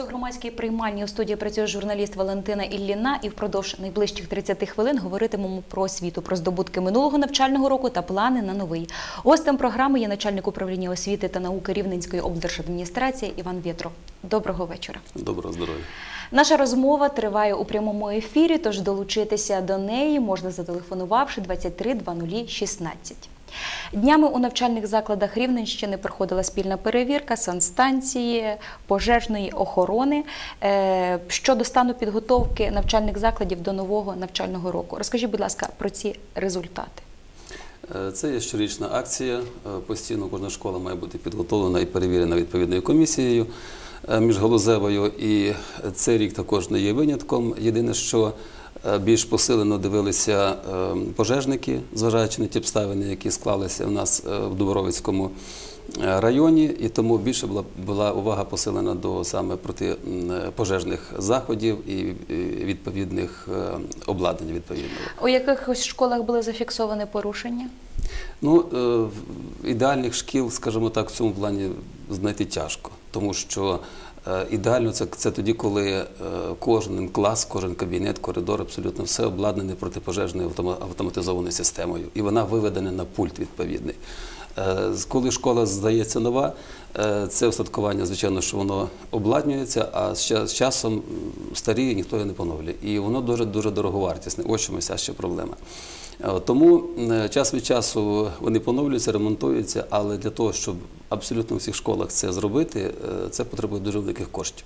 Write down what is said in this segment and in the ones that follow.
Вітаю вас у громадській приймальні. У студії працює журналіст Валентина Ілліна. І впродовж найближчих 30 хвилин говоритимемо про освіту, про здобутки минулого навчального року та плани на новий. Гостем програми є начальник управління освіти та науки Рівненської облдержадміністрації Іван Вєтров. Доброго вечора. Доброго здоров'я. Наша розмова триває у прямому ефірі, тож долучитися до неї можна зателефонувавши 23 00 16. Днями у навчальних закладах Рівненщини проходила спільна перевірка санстанції пожежної охорони е, щодо стану підготовки навчальних закладів до нового навчального року. Розкажіть, будь ласка, про ці результати. Е, Це є щорічна акція. Е, Постійно кожна школа має бути підготовлена і перевірена відповідною комісією е, міжгалузевою. І цей рік також не є винятком. Єдине, що більш посилено дивилися е, пожежники, зважаючи на ті обставини, які склалися у нас е, в Дуборовицькому е, районі, і тому більше була, була увага посилена до саме протипожежних заходів і е, відповідних е, обладнань відповідного. У якихось школах були зафіксовані порушення? Ну, е, ідеальних шкіл, скажімо так, в цьому плані знайти тяжко, тому що е, ідеально це, це тоді, коли е, кожен клас, кожен кабінет, коридор, абсолютно все обладнане протипожежною автома- автоматизованою системою, і вона виведена на пульт відповідний. Е, Коли школа здається нова, е, це устаткування, звичайно, що воно обладнюється, а з часом старіє, ніхто його не поновлює. І воно дуже дуже дороговартісне. Ось чому вся ще проблема. Е, Тому е, час від часу вони поновлюються, ремонтуються, але для того, щоб абсолютно у всіх школах це зробити, е, це потребує дуже великих коштів.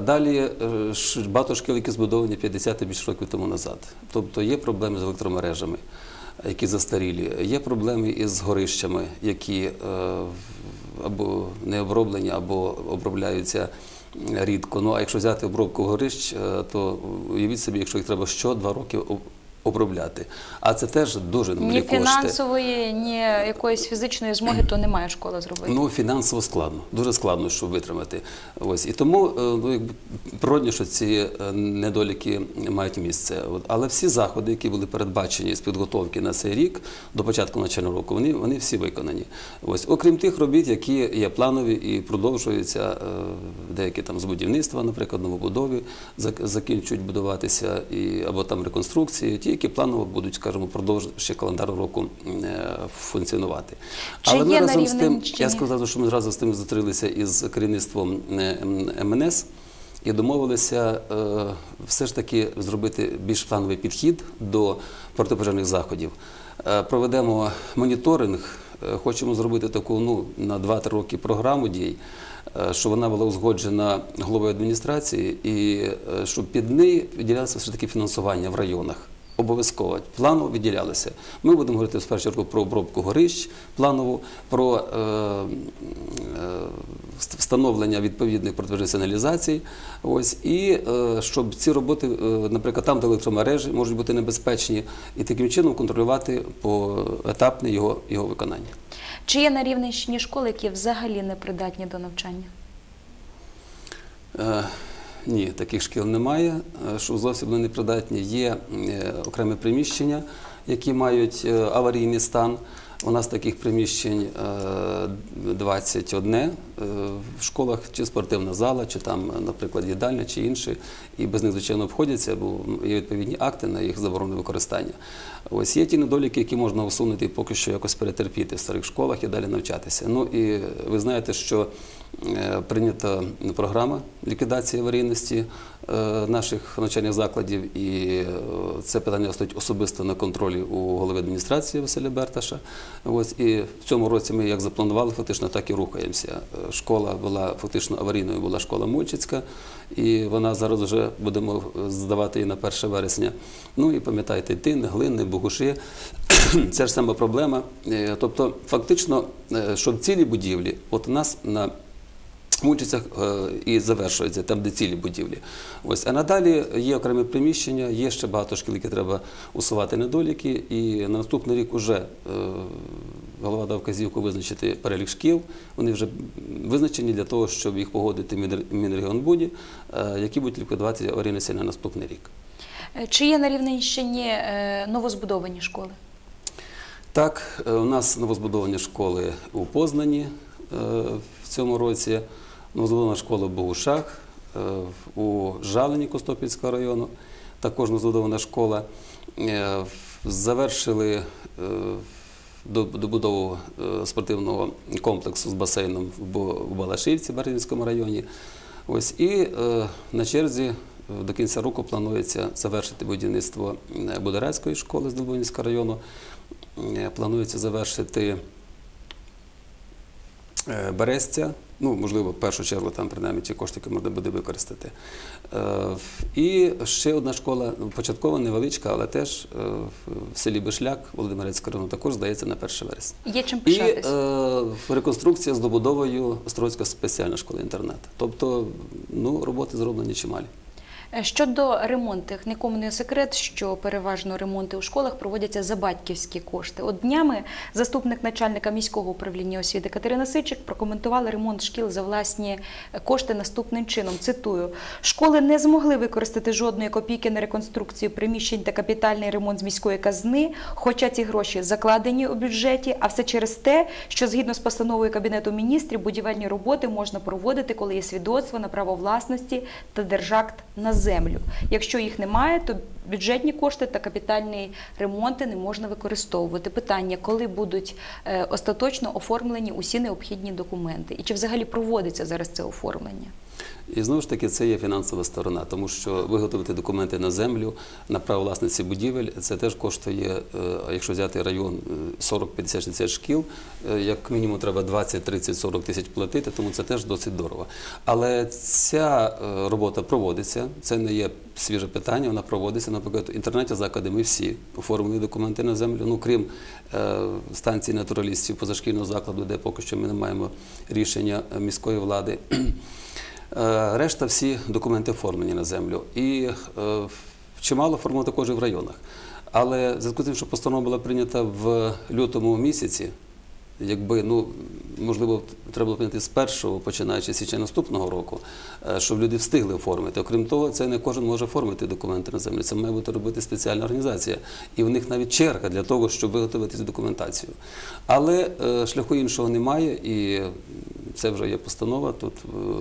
Далі багато шкіл, які збудовані 50 і більше років тому назад. Тобто є проблеми з електромережами, які застарілі, є проблеми із горищами, які або не оброблені, або обробляються рідко. Ну а якщо взяти обробку горищ, то уявіть собі, якщо їх треба що два роки обробляти. А це теж дуже Ні немалі кошти. фінансової, ні якоїсь фізичної змоги то немає школа зробити. Ну, фінансово складно, дуже складно, щоб витримати. Ось і тому е, ну, якби природно, що ці е, недоліки мають місце. Але всі заходи, які були передбачені з підготовки на цей рік до початку навчального року, вони, вони всі виконані. Ось, окрім тих робіт, які є планові і продовжуються, е, деякі там з будівництва, наприклад, новобудові закінчують будуватися, і, або там реконструкції, ті, які планово будуть, скажімо, впродовж ще календарного року е, функціонувати. Чи Але ми разом з тим, я сказав, що ми зразу з тим зустрілися із керівництвом е, МНС і домовилися е, все ж таки зробити більш плановий підхід до протипожежних заходів. Проведемо моніторинг, хочемо зробити таку ну, на 2-3 роки програму дій, щоб вона була узгоджена головою адміністрації і щоб під неї виділялося все ж таки фінансування в районах. Обов'язково планово виділялися. Ми будемо говорити в першу чергу про обробку горищ планову, про е, е, встановлення відповідних протипожежних сигналізацій. Ось і е, щоб ці роботи, е, наприклад, там, де електромережі можуть бути небезпечні, і таким чином контролювати поетапне його, його виконання. Чи є на Рівненщині школи, які взагалі не придатні до навчання? Е, Ні, таких шкіл немає, е, що зовсім вони непридатні. Є е, окремі приміщення, які мають е, аварійний стан. У нас таких приміщень е, 21 е, в школах, чи спортивна зала, чи там, е, наприклад, їдальня, чи інші, і без них, звичайно, обходяться, бо є відповідні акти на їх заборону використання. Ось є ті недоліки, які можна усунути і поки що якось перетерпіти в старих школах і далі навчатися. Ну і ви знаєте, що е, прийнята програма ліквідації аварійності е, наших навчальних закладів, і е, це питання стоїть особисто на контролі у голови адміністрації Василя Берташа. Ось і в цьому році ми як запланували, фактично так і рухаємося. Е, Школа була фактично аварійною, була школа Мульчицька, і вона зараз вже будемо здавати її на 1 вересня. Ну і пам'ятайте, тин, глини, богуші. Це ж сама проблема. Е, Тобто, фактично, що щоб цілій будівлі, от у нас на Мучиться і завершується там, де цілі будівлі. Ось а надалі є окремі приміщення, є ще багато шкіл, які треба усувати недоліки. І на наступний рік вже е, голова дав вказівку визначити перелік шкіл. Вони вже визначені для того, щоб їх погодити в Мінр- Мінрегіонбуді, е, які будуть ліквідувати аварійності на наступний рік. Е, Чи є на Рівненщині е, новозбудовані школи? Так, е, у нас новозбудовані школи у Познані е, в цьому році. Новозбудована школа в Богушах, е, у Жалені Костопільського району, також новозбудована школа. Е, Завершили е, добудову е, спортивного комплексу з басейном в Бо- в Балашівці, Барвінському районі. Ось і е, на черзі е, до кінця року планується завершити будівництво е, Бударецької школи з Долбунівського району. Е, Планується завершити е, Берестя. Ну, можливо, в першу чергу там принаймні ті кошти, які можна буде використати. Е, І ще одна школа, початково початкова, невеличка, але теж е, в селі Бишляк, Володимирецька району, також здається на 1 вересня. Є чим пишатись. І реконструкція з добудовою Острозької спеціальна школа інтернат. Тобто, ну, роботи зроблені чималі. Е, Щодо ремонтів, нікому не секрет, що переважно ремонти у школах проводяться за батьківські кошти. От днями заступник начальника міського управління освіти Катерина Сичик прокоментувала ремонт шкіл за власні кошти наступним чином. Цитую: школи не змогли використати жодної копійки на реконструкцію приміщень та капітальний ремонт з міської казни, хоча ці гроші закладені у бюджеті, а все через те, що згідно з постановою Кабінету міністрів будівельні роботи можна проводити, коли є свідоцтво на право власності та держакт на землю. Якщо їх немає, то бюджетні кошти та капітальні ремонти не можна використовувати. Питання, коли будуть е, остаточно оформлені усі необхідні документи, і чи взагалі проводиться зараз це оформлення? І знову ж таки, це є фінансова сторона, тому що виготовити ддокументи на землю, на право власниці будівель, це теж коштує, е, якщо взяти район е, 40, 50, 60 шкіл, е, як мінімум треба 20, 30, 40 тисяч платити, тому це теж досить дорого. Але ця е, робота проводиться, це не є свіже питання, вона проводиться. Наприклад, в інтернеті заклади ми всі оформили документи на землю, ну крім е, станції натуралістів позашкільного закладу, де поки що ми не маємо рішення е, міської влади. Е, Решта всі документи оформлені на землю. І е, чимало оформлено також і в районах. Але зв'язку з тим, що постанова була прийнята в лютому місяці, якби ну можливо треба було прийняти з першого, починаючи з січня наступного року, е, щоб люди встигли оформити. Окрім того, це не кожен може оформити документи на землю. Це має бути робити спеціальна організація. І в них навіть черга для того, щоб виготовити цю документацію. Але е, шляху іншого немає, і це вже є постанова. Тут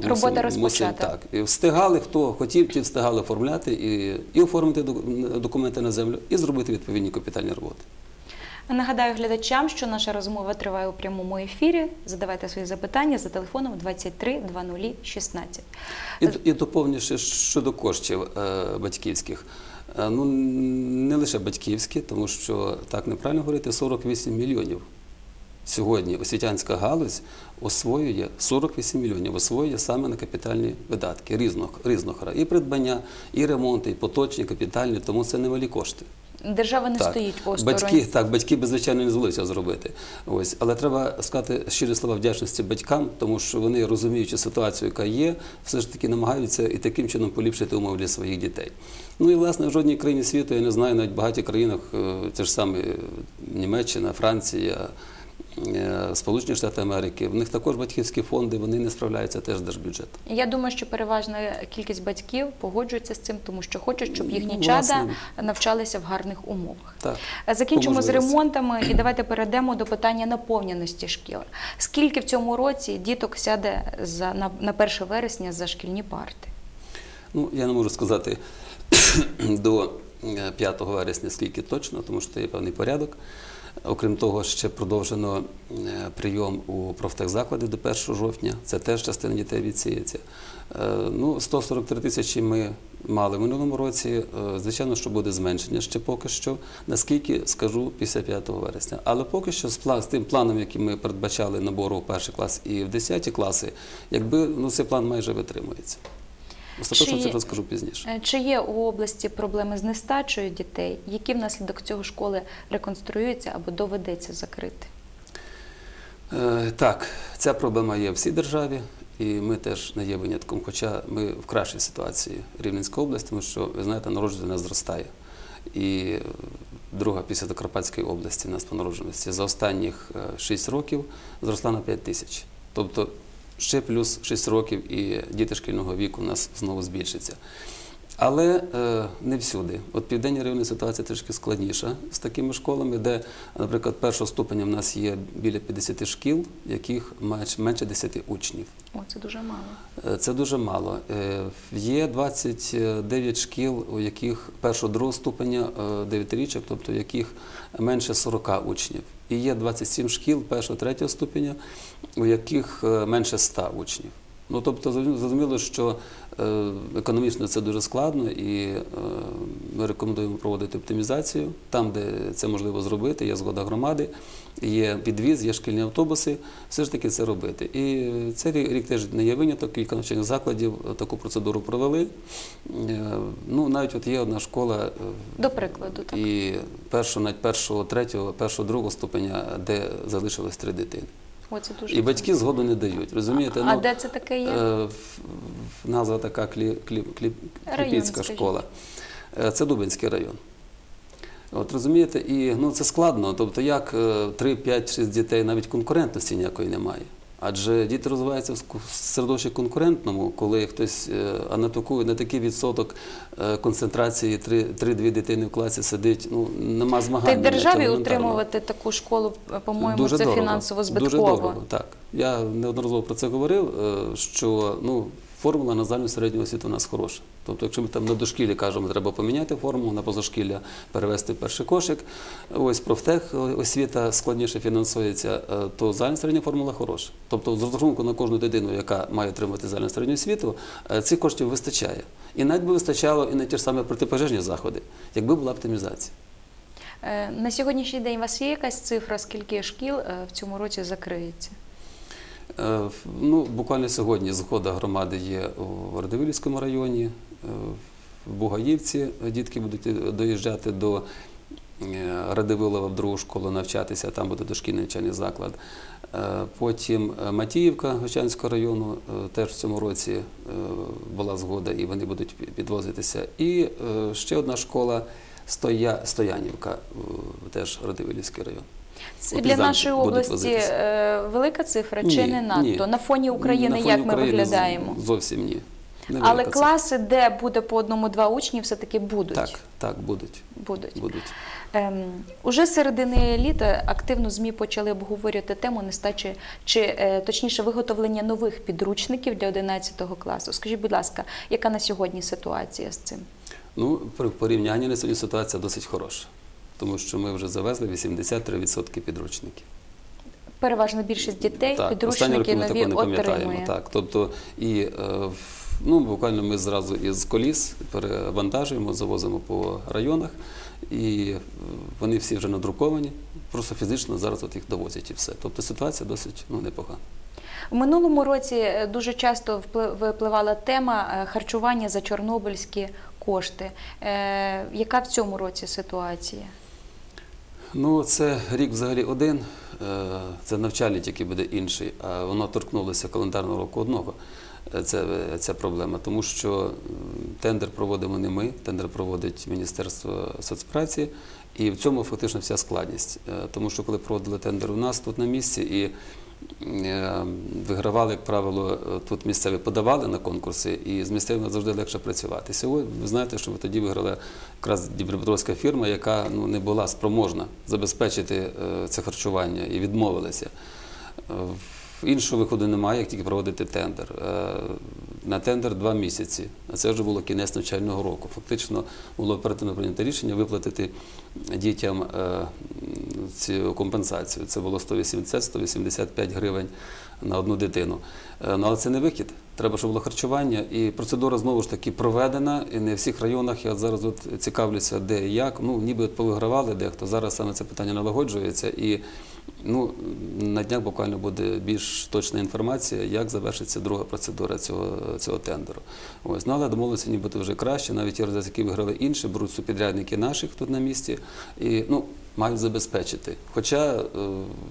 е, Робота розпочата. так. І встигали, хто хотів, ті встигали оформляти і, і оформити документи на землю, і зробити відповідні капітальні роботи. Нагадаю глядачам, що наша розмова триває у прямому ефірі. Задавайте свої запитання за телефоном 23 00 16. І, і доповню ще щодо коштів е, батьківських. Е, ну, не лише батьківські, тому що так неправильно говорити, 48 мільйонів. Сьогодні освітянська галузь освоює 48 мільйонів, освоює саме на капітальні видатки різного, різного. І придбання, і ремонти, і поточні, капітальні, тому це немалі кошти. Держава не стоїть осторонь. Батьки, так, батьки би, звичайно, не звелися зробити. Ось. Але треба сказати щирі слова вдячності батькам, тому що вони, розуміючи ситуацію, яка є, все ж таки намагаються і таким чином поліпшити умови для своїх дітей. Ну і власне в жодній країні світу, я не знаю, навіть в багатьох країнах, те це ж саме Німеччина, Франція. Е, Сполучені Штати Америки, в них також батьківські фонди, вони не справляються теж з держбюджетом. Я думаю, що переважна кількість батьків погоджується з цим, тому що хочуть, щоб їхні Ну, чада навчалися в гарних умовах. Так, Закінчимо з ремонтами і давайте перейдемо до питання наповненості шкіл. Скільки в цьому році діток сяде за на, на 1 вересня за шкільні парти? Ну, я не можу сказати до е, 5 вересня, скільки точно, тому що є певний порядок. Окрім того, ще продовжено е, прийом у профтехзаклади до 1 жовтня. Це теж частина дітей відсіється. Е, Ну, 143 тисячі ми мали в минулому році. Е, Звичайно, що буде зменшення ще поки що. Наскільки скажу після 5 вересня. Але поки що з, тим планом, який ми передбачали набору в перший клас і в 10 класи, якби ну цей план майже витримується. Остаточно це розкажу пізніше. Е, Чи є у області проблеми з нестачею дітей, які внаслідок цього школи реконструюються або доведеться закрити? Е, Так, ця проблема є в всій державі, і ми теж не є винятком. Хоча ми в кращій ситуації Рівненська область, тому що, ви знаєте, народження зростає. І е, друга після Закарпатської області у нас по народженості за останніх 6 років зросла на 5 тисяч. Тобто ще плюс 6 років і діти шкільного віку у нас знову збільшиться. Але е, не всюди. От в південній районі ситуація трішки складніша з такими школами, де, наприклад, першого ступеня в нас є біля 50 шкіл, яких менш- менше 10 учнів. О, це дуже мало. Е, Це дуже мало. Е, Є 29 шкіл, у яких першого другого ступеня 9-річок, тобто в яких менше 40 учнів. І є 27 шкіл першого третього ступеня, у яких е, менше 100 учнів. Ну тобто зрозуміло, що е, економічно це дуже складно, і е, ми рекомендуємо проводити оптимізацію там, де це можливо зробити. Є згода громади, є підвіз, є шкільні автобуси. Все ж таки це робити. І цей рік теж не є виняток. Кілька навчальних закладів е, таку процедуру провели. Е, Ну навіть от є одна школа. е, До прикладу, так. І першого, навіть першого, третього, першого, другого ступеня, де залишилось три дитини. О, це дуже І батьки згоду не дають. Розумієте? А Ну, де це таке є? Е, Назва така клі, клі, клі, Кліпіцька школа. Це Дубинський район. От розумієте, і ну, це складно. Тобто, як е, 3, 5, 6 дітей, навіть конкурентності ніякої немає. Адже діти розвиваються в середовищі конкурентному, коли хтось е, анатокує на такий відсоток е, концентрації 3-2 дитини в класі сидить, ну нема Та змагання. й державі утримувати таку школу, по-моєму, Дуже це дорого. фінансово Дуже дорого, так. Я неодноразово про це говорив, е, що ну, формула на загальну середню освіту у нас хороша. Тобто, якщо ми там на дошкілі кажемо, треба поміняти формулу, на позашкілля перевести перший кошик, ось профтех освіта складніше фінансується, е, то загальна середня формула хороша. Тобто, з розрахунку на кожну дитину, яка має отримати загальну середню освіту, е, цих коштів вистачає. І навіть би вистачало і на ті ж самі протипожежні заходи, якби була оптимізація. Е, На сьогоднішній день у вас є якась цифра, скільки шкіл в цьому році закриється? Е, в- Ну, буквально сьогодні згода громади є у Радивилівському районі, е, в Бугаївці дітки будуть е, доїжджати до Радивилова в другу школу навчатися, там буде дошкільний навчальний заклад. Потім Матіївка Гощанського району теж в цьому році була згода і вони будуть підвозитися. І ще одна школа Стоя, Стоянівка, теж Радивилівський район. Це для нашої області е, велика цифра Ні, чи не надто? ні. На фоні України На фоні як ми України виглядаємо? Зовсім ні. Але цифра. класи, де буде по одному-два учні, все-таки будуть. Так, так, будуть. будуть. будуть. Ем, уже середини літа активно ЗМІ почали обговорювати тему нестачі чи е, точніше виготовлення нових підручників для 11 класу. Скажіть, будь ласка, яка на сьогодні ситуація з цим? Ну, при порівнянні на сьогодні ситуація досить хороша, тому що ми вже завезли 83% підручників. Переважна більшість дітей Так, останні роки підручники ми нові не пам'ятаємо. Так, тобто, і е, ну, буквально ми зразу із коліс перевантажуємо, завозимо по районах, і е, вони всі вже надруковані. Просто фізично зараз от їх довозять і все. Тобто ситуація досить ну, непогана. У минулому році е, дуже часто випливала тема харчування за чорнобильські кошти. Яка в цьому році ситуація? Ну, це рік взагалі один, е, це навчальний тільки буде інший, а воно торкнулося календарного року одного. е, Це, ця проблема, тому що тендер проводимо не ми, тендер проводить Міністерство соцпраці, і в цьому фактично вся складність. Е, Тому що коли проводили тендер у нас тут на місці і е, вигравали, як правило, е, тут місцеві подавали на конкурси, і з місцевими завжди легше працювати. Сьогодні ви знаєте, що тоді виграла якраз Дніпропетровська фірма, яка ну, не була спроможна забезпечити е, це харчування і відмовилася. Іншого виходу немає, як тільки проводити тендер. Е, На тендер два місяці, а це вже було кінець навчального року. Фактично було оперативно прийнято рішення виплатити дітям е, цю компенсацію. Це було 180-185 гривень на одну дитину. Е, Ну, але це не вихід. Треба, щоб було харчування. І процедура знову ж таки проведена. І не в всіх районах. Я зараз от цікавлюся, де і як. Ну, ніби от повигравали дехто. Зараз саме це питання налагоджується. І ну, на днях буквально буде більш точна інформація, як завершиться друга процедура цього, цього тендеру. Ось. Ну, але домовилися нібито вже краще. Навіть ті які виграли інші, беруть субпідрядники наших тут на місці. І, ну, мають забезпечити. Хоча е,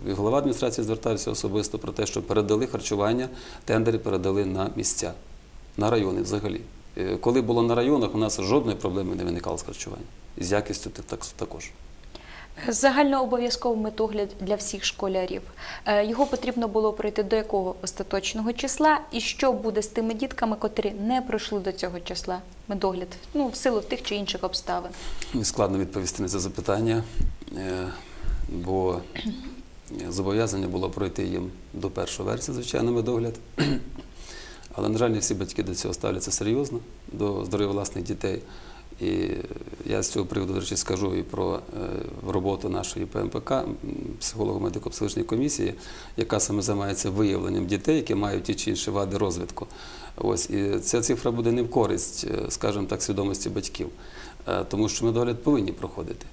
і голова адміністрації звертався особисто про те, що передали харчування, тендери передали на місця, на райони взагалі. Е, Коли було на районах, у нас жодної проблеми не виникало з харчуванням. І з якістю так- так- також. Загальнообов'язковий медогляд для всіх школярів. Е, Його потрібно було пройти до якого остаточного числа, і що буде з тими дітками, котрі не пройшли до цього числа медогляд, ну в силу тих чи інших обставин. Складно відповісти на це запитання, е, бо зобов'язання було пройти їм до 1 вересня, звичайно, медогляд. Але, на жаль, не всі батьки до цього ставляться серйозно, до здоров'я власних дітей. І я з цього приводу, до речі, скажу і про е, роботу нашої ПМПК, психолого-медико-психологічної комісії, яка саме займається виявленням дітей, які мають ті чи інші вади розвитку. Ось і ця цифра буде не в користь, е, скажімо так, свідомості батьків, Е, тому що медогляд повинні проходити.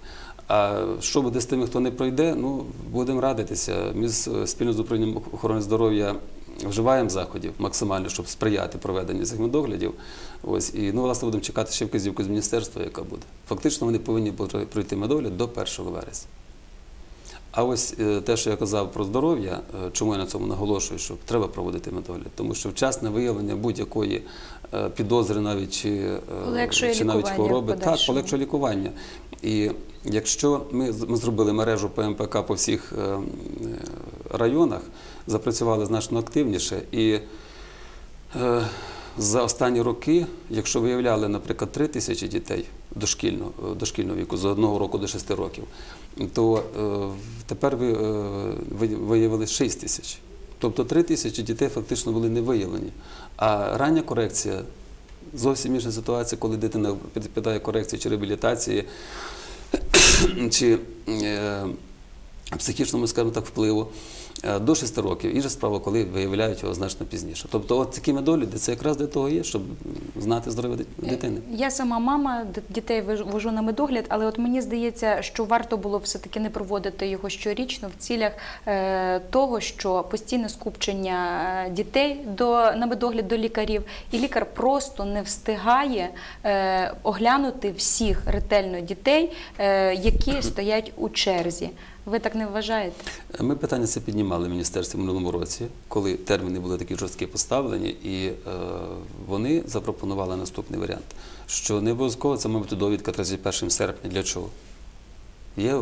А що буде з тими, хто не пройде, ну будемо радитися. Ми з- спільно з управлінням охорони здоров'я вживаємо заходів максимально, щоб сприяти проведенню цих медоглядів. Ось і ну, власне, будемо чекати ще вказівку з міністерства, яка буде. Фактично, вони повинні пройти медогляд до 1 вересня. А ось е, те, що я казав про здоров'я, е, чому я на цьому наголошую, що треба проводити медогляд, тому що вчасне виявлення будь-якої е, підозри навіть чи, е, чи навіть хвороби, так, полегшує лікування. І якщо ми, ми зробили мережу ПМПК по всіх е, е, районах, запрацювали значно активніше і Е, За останні роки, якщо виявляли, наприклад, 3 тисячі дітей дошкільного, е, дошкільного віку з одного року до 6 років, то тепер ви, виявили 6 тисяч. Тобто 3 тисячі дітей фактично були не виявлені. А рання корекція зовсім інша ситуація, коли дитина підпадає корекції чи реабілітації, чи е, психічному, скажімо так, впливу до 6 років. Інша справа, коли виявляють його значно пізніше. Тобто, от такі медогляди, це якраз для того є, щоб знати здоров'я дитини. Я сама мама дітей вож- вожу на медогляд, але от мені здається, що варто було все-таки не проводити його щорічно в цілях е, того, що постійне скупчення е, дітей до на медогляд до лікарів, і лікар просто не встигає е, оглянути всіх ретельно дітей, е, які стоять у черзі. Ви так не вважаєте? Ми питання це піднімали в міністерстві в минулому році, коли терміни були такі жорсткі поставлені, і е, вони запропонували наступний варіант: що не обов'язково це має бути довідка 31 серпня. Для чого? Є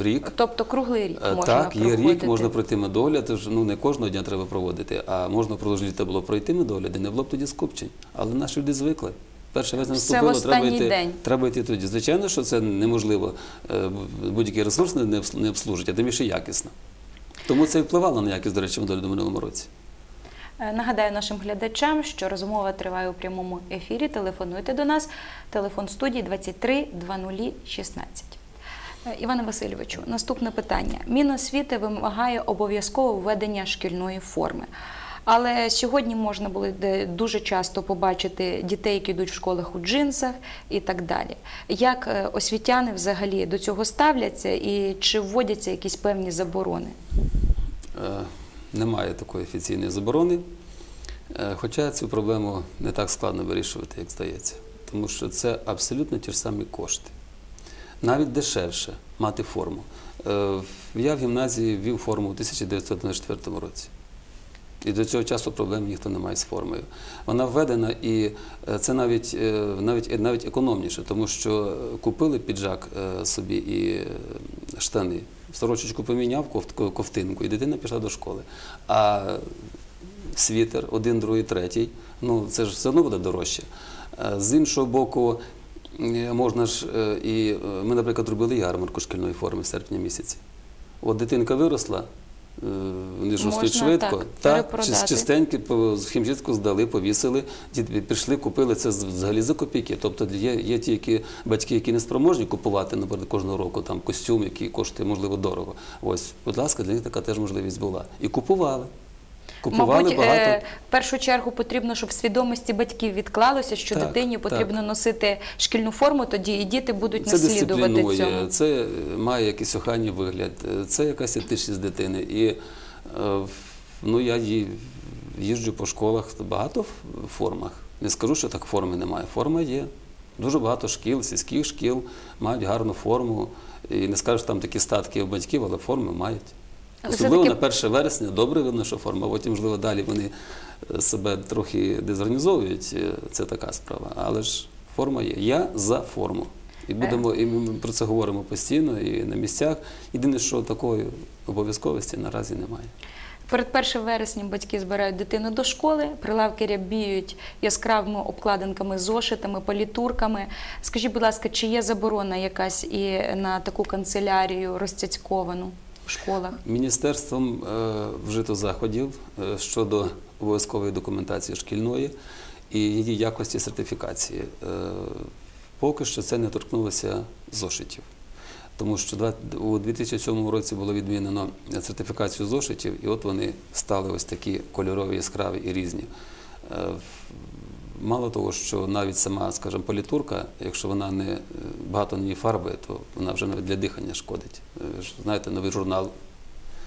рік. Тобто круглий рік Е, можна Так, є проходити. рік, можна пройти медогляд, тож, ну не кожного дня треба проводити, а можна впродовж літа було пройти медогляд, і не було б тоді скупчень. Але наші люди звикли. Перше вересня Все наступило, треба йти, день. треба йти тоді. Звичайно, що це неможливо, е, будь-який ресурс не- не обслужить, а тим більше якісно. Тому це впливало на якість, до речі, медогляду в минулому році. Е, Нагадаю нашим глядачам, що розмова триває у прямому ефірі. Телефонуйте до нас. Телефон студії 23 00 16. Е, Іване Васильовичу, наступне питання. Міносвіти вимагає обов'язково введення шкільної форми. Але сьогодні можна було дуже часто побачити дітей, які йдуть в школах у джинсах і так далі. Як е, освітяни взагалі до цього ставляться і чи вводяться якісь певні заборони? Е, Немає такої офіційної заборони. Е, Хоча цю проблему не так складно вирішувати, як здається. Тому що це абсолютно ті ж самі кошти. Навіть дешевше мати форму. Я в гімназії ввів форму у 1994 році. І до цього часу проблем ніхто не має з формою. Вона введена, і е, це навіть, е, навіть, навіть економніше, тому що е, купили піджак е, собі і е, штани. Сорочечку поміняв, ковтинку, і дитина пішла до школи. А світер, один, другий, третій, ну це ж все одно буде дорожче. Е, З іншого боку, е, можна ж е, і е, ми, наприклад, робили ярмарку шкільної форми в серпні місяці. От дитинка виросла, е, вони ж ростуть швидко. так, Так, чистенькі по- хімчистку здали, повісили, діти прийшли, купили це взагалі за копійки. Тобто є, є ті які, батьки, які не спроможні купувати, наприклад, кожного року там костюм, який коштує, можливо, дорого. Ось, будь ласка, для них така теж можливість була. І купували. Купували Мабуть, багато. е, в першу чергу потрібно, щоб в свідомості батьків відклалося, що Так, дитині так. потрібно носити шкільну форму, тоді і діти будуть Це наслідувати цьому. це має якийсь охайний вигляд, це якась етичність дитини. І е, ну, я їжджу по школах багато в формах. Не скажу, що так форми немає. Форма є. Дуже багато шкіл, сільських шкіл мають гарну форму. І не скажеш, там такі статки у батьків, але форми мають. Особливо на 1 вересня добре видно, що форма, а потім, можливо, далі вони себе трохи дезорганізовують. е, Це така справа. Але ж форма є. Я за форму. І будемо і ми про це говоримо постійно і на місцях. Єдине, що такої обов'язковості наразі немає. Перед 1 вереснем батьки збирають дитину до школи, прилавки рябіють яскравими обкладинками, зошитами, політурками. Скажіть, будь ласка, чи є заборона якась і на таку канцелярію розцяцьковану школах? Міністерством е, вжито заходів е, щодо обов'язкової документації шкільної і її якості сертифікації. Е, Поки що це не торкнулося зошитів. Тому що у 2007 році було відмінено сертифікацію зошитів, і от вони стали ось такі кольорові, яскраві і різні. Мало того, що навіть сама, скажімо, політурка, якщо вона не е, багато на фарби, то вона вже навіть для дихання шкодить. Ви ж Знаєте, новий журнал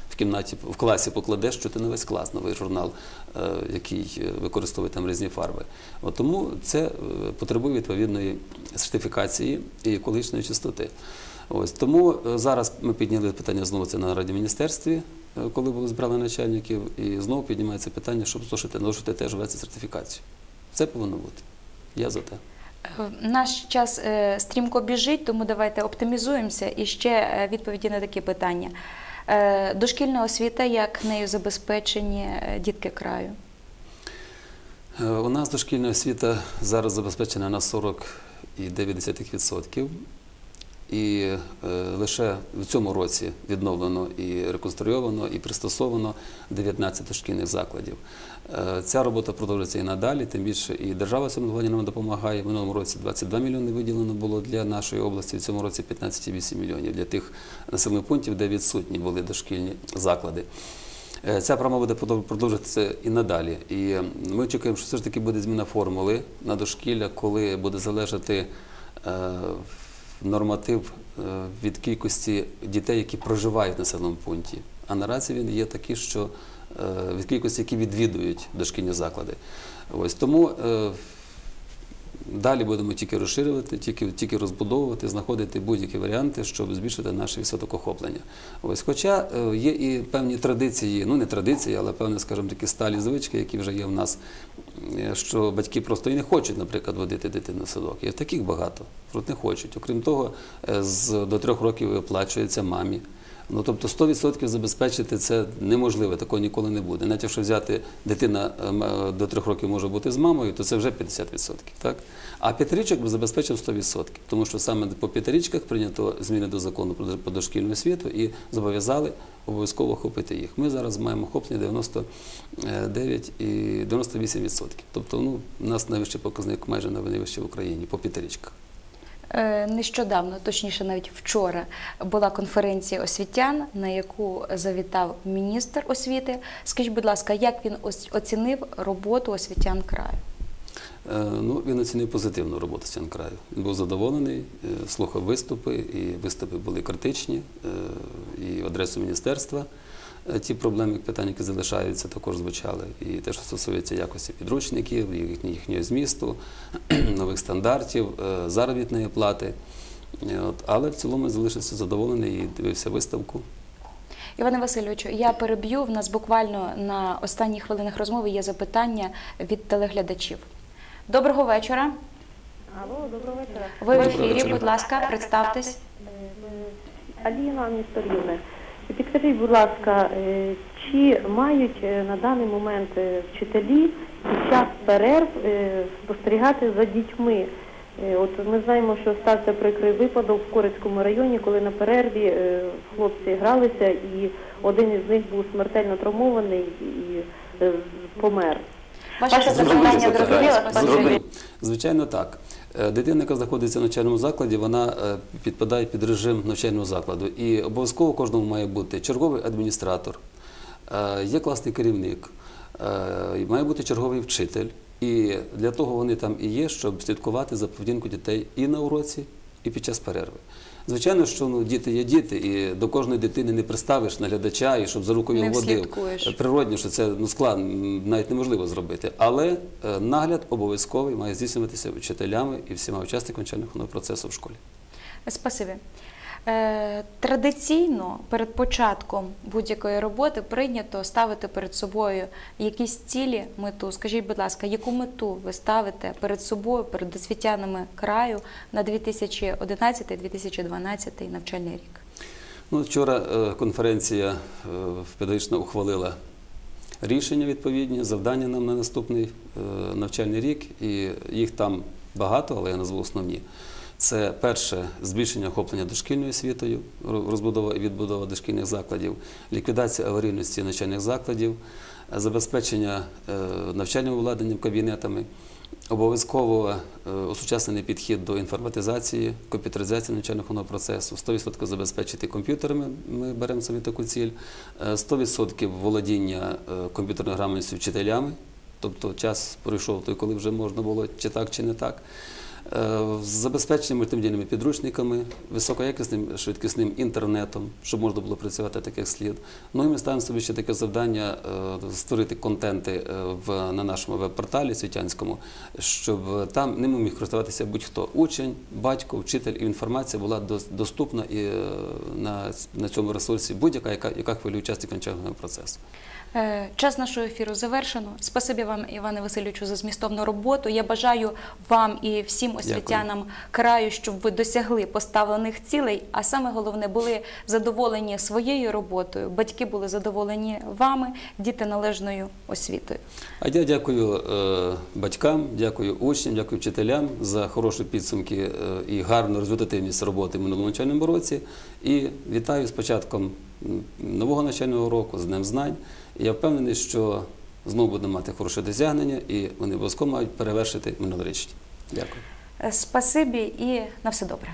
в кімнаті в класі покладеш, що ти на весь клас новий журнал, е, який е, використовує там різні фарби. От тому це потребує відповідної сертифікації і екологічної чистоти. Ось тому зараз ми підняли питання знову це на раді міністерстві, коли були збрали начальників, і знову піднімається питання, щоб зошити, зошити теж ввести сертифікацію. Це повинно бути. Я за те. Е, Наш час е, стрімко біжить, тому давайте оптимізуємося. І ще е, відповіді на такі питання. Дошкільна освіта, як нею забезпечені дітки краю? У нас дошкільна освіта зараз забезпечена на 40,9%. І е, лише в цьому році відновлено і реконструйовано, і пристосовано 19 дошкільних закладів. Е, ця робота продовжується і надалі, тим більше і держава цьому нам допомагає. В минулому році 22 мільйони виділено було для нашої області, в цьому році 15,8 мільйонів для тих населених пунктів, де відсутні були дошкільні заклади. Е, Ця програма буде продов- продовжуватися і надалі. І ми очікуємо, що все ж таки буде зміна формули на дошкілля, коли буде залежати е, норматив е, від кількості дітей, які проживають в населеному пункті. А наразі він є такий, що е, від кількості, які відвідують дошкільні заклади. Ось тому е, Далі будемо тільки розширювати, тільки, тільки розбудовувати, знаходити будь-які варіанти, щоб збільшити наше відсоток охоплення. Ось, хоча е, є і певні традиції, ну не традиції, але певні, скажімо, такі сталі звички, які вже є в нас, е, що батьки просто і не хочуть, наприклад, водити дитину в садок. І таких багато, просто не хочуть. Окрім того, е, з, до трьох років виплачується мамі. Ну, тобто 100% забезпечити це неможливо, такого ніколи не буде. Навіть якщо взяти дитина е, м, е, до трьох років може бути з мамою, то це вже 50%. Так? А п'ятирічок би забезпечив 100%, тому що саме по п'ятирічках прийнято зміни до закону про дошкільну освіту і зобов'язали обов'язково охопити їх. Ми зараз маємо охоплення 99 і 98%. Тобто ну, у нас найвищий показник майже найвищий в Україні по п'ятирічках. Е, Нещодавно, точніше, навіть вчора, була конференція освітян, на яку завітав міністр освіти. Скажіть, будь ласка, як він оцінив роботу освітян краю? Е, Ну, він оцінив позитивну роботу «Стін краю. Він був задоволений, е, слухав виступи, і виступи були критичні, і адресу міністерства. Е, Ті проблеми, питання, які залишаються, також звучали. І те, що стосується якості підручників, їхнього змісту, нових стандартів, е, заробітної плати. Е, От, Але в цілому залишився задоволений і дивився виставку. Іване Васильовичу, я переб'ю. В нас буквально на останніх хвилинах розмови є запитання від телеглядачів. Доброго вечора. Алло, доброго вечора. Ви в ефірі, будь ласка, представтесь. Аліна Місторівна, підкажіть, будь ласка, е, чи мають е, на даний момент е, вчителі під час перерв спостерігати за дітьми? От ми знаємо, що стався прикрий випадок в Корицькому районі, коли на перерві хлопці гралися, і один із них був смертельно травмований і помер. Ваше запитання. Зрозуміло. Звичайно, так. Е, Дитина, яка знаходиться в навчальному закладі, вона е, підпадає під режим навчального закладу. І обов'язково кожному має бути черговий адміністратор, е, є класний керівник, має бути черговий вчитель. І для того вони там і є, щоб слідкувати за поведінку дітей і на уроці, і під час перерви. Звичайно, що ну, діти є діти, і до кожної дитини не приставиш наглядача, і щоб за рукою його водив. Природньо, Природні, що це ну, склад навіть неможливо зробити. Але е, нагляд обов'язковий має здійснюватися вчителями і всіма учасниками навчального процесу в школі. Спасибі. Е, Традиційно перед початком будь-якої роботи прийнято ставити перед собою якісь цілі, мету. Скажіть, будь ласка, яку мету ви ставите перед собою, перед освітянами краю на 2011-2012 навчальний рік? Ну, вчора е, конференція е, педагогічна ухвалила рішення відповідні, завдання нам на наступний навчальний рік, і їх там багато, але я назву основні. Це перше збільшення охоплення дошкільною освітою, розбудова і відбудова дошкільних закладів, ліквідація аварійності навчальних закладів, забезпечення е, навчальним обладнанням кабінетами, Обов'язково е, осучаснений підхід до інформатизації, комп'ютеризації навчального процесу, 100% забезпечити комп'ютерами. Ми беремо собі таку ціль, е, 100% володіння е, комп'ютерною грамотністю вчителями, тобто час пройшов той, коли вже можна було чи так, чи не так. Е, Забезпечення мультимедійними підручниками, високоякісним швидкісним інтернетом, щоб можна було працювати так, як слід. Ну і ми ставимо собі ще таке завдання е, створити контенти е, на нашому веб-порталі світянському, щоб там ними міг користуватися будь-хто учень, батько, вчитель, і інформація була доступна на, цьому ресурсі будь-яка, яка, хвилює учасника навчального процесу. Е, Час нашого ефіру завершено. Спасибі вам, Іване Васильовичу, за змістовну роботу. Я бажаю вам і всім освітянам краю, щоб ви досягли поставлених цілей, а саме головне були задоволені своєю роботою. Батьки були задоволені вами, діти належною освітою. А я дякую е, батькам, дякую учням, дякую вчителям за хороші підсумки е, і гарну результативність роботи в минулому навчальному році. І вітаю з початком нового навчального року, з Днем знань. Я впевнений, що знову будемо мати хороше досягнення, і вони обов'язково мають перевершити минулорічні. Дякую. Е, Спасибі і на все добре.